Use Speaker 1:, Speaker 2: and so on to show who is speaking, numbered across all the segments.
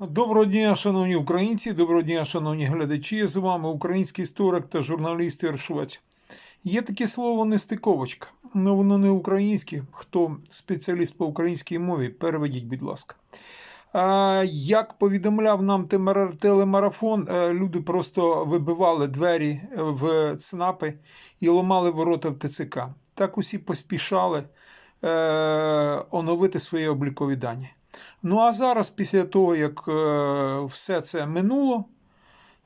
Speaker 1: Доброго дня, шановні українці, доброго дня, шановні глядачі. З вами український історик та журналіст Іршвець. Є таке слово нестиковочка, але воно не українське. Хто спеціаліст по українській мові, переведіть, будь ласка. Як повідомляв нам телемарафон, е, люди просто вибивали двері е, в ЦНАПи і ламали ворота в ТЦК. Так усі поспішали е, оновити свої облікові дані. Ну а зараз, після того, як е, все це минуло,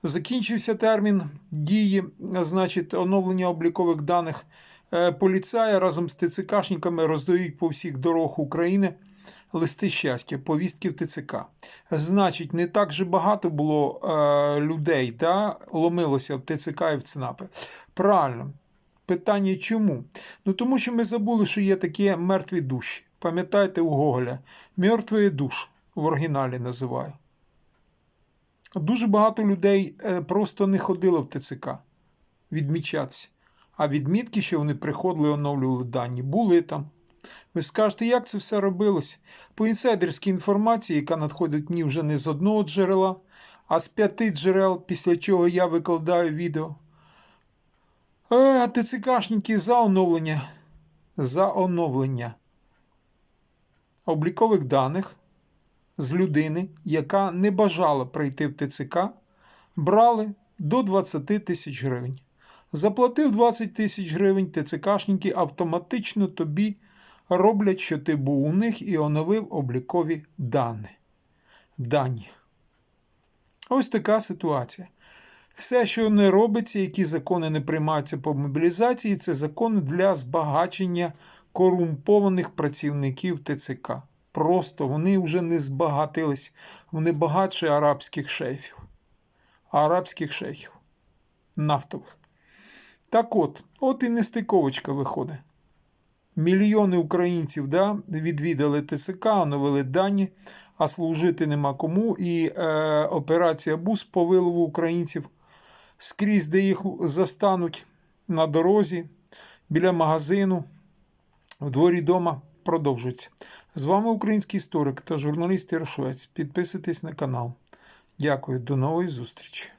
Speaker 1: закінчився термін дії, значить, оновлення облікових даних. Е, Поліцаї разом з ТЦКшниками роздають по всіх дорогах України листи щастя, повістки в ТЦК. Значить, не так же багато було е, людей, та, ломилося в ТЦК і в ЦНАПи. Правильно. Питання чому? Ну тому що ми забули, що є такі мертві душі. Пам'ятаєте у Гоголя? Мертвий душ в оригіналі називаю. Дуже багато людей е, просто не ходило в ТЦК відмічатися. А відмітки, що вони приходили, оновлювали дані, були там. Ви скажете, як це все робилось? По інсайдерській інформації, яка надходить мені вже не з одного джерела, а з п'яти джерел, після чого я викладаю відео. Е, ТЦКшники за оновлення. За оновлення облікових даних з людини, яка не бажала прийти в ТЦК, брали до 20 тисяч гривень. Заплатив 20 тисяч гривень, ТЦКшники автоматично тобі роблять, що ти був у них і оновив облікові дані. дані. Ось така ситуація. Все, що не робиться, які закони не приймаються по мобілізації, це закони для збагачення корумпованих працівників ТЦК. Просто вони вже не збагатились, вони багатші арабських шейфів. Арабських шейхів. Нафтових. Так от, от і нестиковочка виходить. Мільйони українців да, відвідали ТСК, оновили дані, а служити нема кому. І е, операція БУС по вилову українців скрізь, де їх застануть на дорозі, біля магазину, в дворі дома продовжується. З вами український історик та журналіст Іршвець. Підписуйтесь на канал. Дякую, до нової зустрічі.